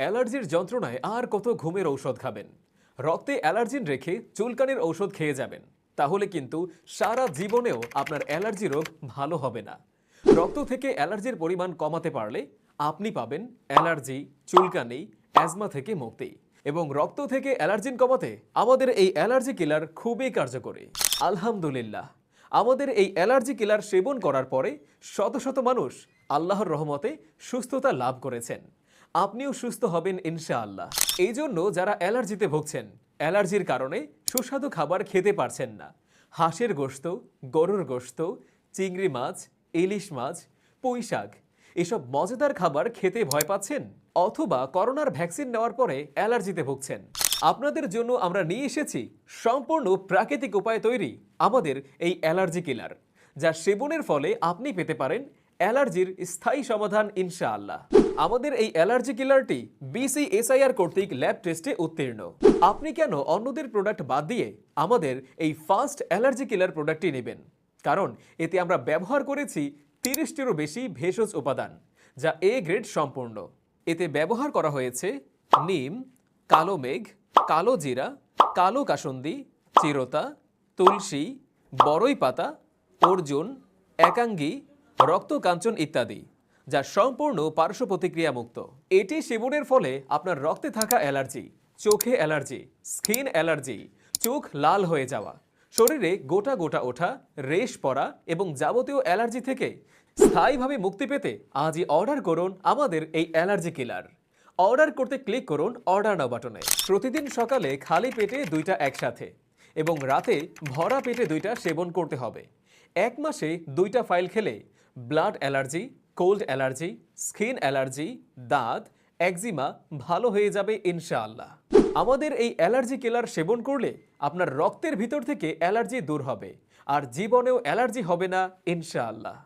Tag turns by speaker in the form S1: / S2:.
S1: অ্যালার্জির যন্ত্রণায় আর কত ঘুমের ঔষধ খাবেন? রক্তে অ্যালার্জিন রেখে চুলকানির ঔষধ খেয়ে যাবেন। তাহলে কিন্তু সারা জীবনেও আপনার অ্যালার্জি রোগ ভালো হবে না। রক্ত থেকে অ্যালার্জির পরিমাণ কমাতে পারলে আপনি পাবেন অ্যালার্জি, চুলকানি, অ্যাজমা থেকে মুক্তি। এবং রক্ত থেকে অ্যালার্জিন কমাতে আমাদের এই অ্যালার্জি কিলার খুবই কার্যকরী। আলহামদুলিল্লাহ। আমাদের এই অ্যালার্জি কিলার সেবন করার পরে শত শত মানুষ আল্লাহর রহমতে সুস্থতা লাভ করেছেন। আপনিও সুস্থ হবেন ইনশাআল্লাহ। এই জন্য যারা অ্যালার্জিতে ভুগছেন, অ্যালার্জির কারণে সুস্বাদু খাবার খেতে পারছেন না। হাঁসের গোশত, গরুর গোশত, চিংড়ি মাছ, ইলিশ মাছ, পুঁই শাক, এসব মজাদার খাবার খেতে ভয় পাচ্ছেন? অথবা করোনার ভ্যাকসিন নেওয়ার পরে অ্যালার্জিতে ভুগছেন? আপনাদের জন্য আমরা নিয়ে এসেছি সম্পূর্ণ প্রাকৃতিক উপায়ে তৈরি আমাদের এই অ্যালার্জি কিলার, যা সেবনের ফলে আপনি পেতে পারেন অ্যালার্জির স্থায়ী সমাধান, ইনশাআল্লাহ। আমাদের এই অ্যালার্জি কিলারটি বিসিএসআইআর কর্তৃক ল্যাব টেস্টে উত্তীর্ণ। আপনি কেন অন্যদের প্রোডাক্ট বাদ দিয়ে আমাদের এই ফার্স্ট অ্যালার্জি কিলার প্রোডাক্টটি নেবেন? কারণ এতে আমরা ব্যবহার করেছি তিরিশটিরও বেশি ভেষজ উপাদান, যা এ গ্রেড সম্পূর্ণ। এতে ব্যবহার করা হয়েছে নিম, কালো মেঘ, কালো জিরা, কালো কাসন্দি, চিরতা, তুলসী, বড়ই পাতা, অর্জুন, একাঙ্গি রক্তকাঞ্চন ইত্যাদি, যা সম্পূর্ণ পার্শ্ব প্রতিক্রিয়া মুক্ত এটি সেবনের ফলে আপনার রক্তে থাকা অ্যালার্জি, চোখে অ্যালার্জি, স্কিন অ্যালার্জি, চোখ লাল হয়ে যাওয়া, শরীরে গোটা গোটা ওঠা, রেশ পড়া এবং যাবতীয় অ্যালার্জি থেকে স্থায়ীভাবে মুক্তি পেতে আজই অর্ডার করুন আমাদের এই অ্যালার্জি কিলার। অর্ডার করতে ক্লিক করুন অর্ডার নাও বাটনে। প্রতিদিন সকালে খালি পেটে দুইটা একসাথে এবং রাতে ভরা পেটে দুইটা সেবন করতে হবে। এক মাসে দুইটা ফাইল খেলে blood allergy, cold allergy, skin allergy, দাঁত, একজিমা ভালো হয়ে যাবে ইনশাআল্লাহ। আমাদের এই অ্যালার্জি কিলার সেবন করলে আপনার রক্তের ভিতর থেকে অ্যালার্জি দূর হবে, আর জীবনেও অ্যালার্জি হবে না ইনশাআল্লাহ।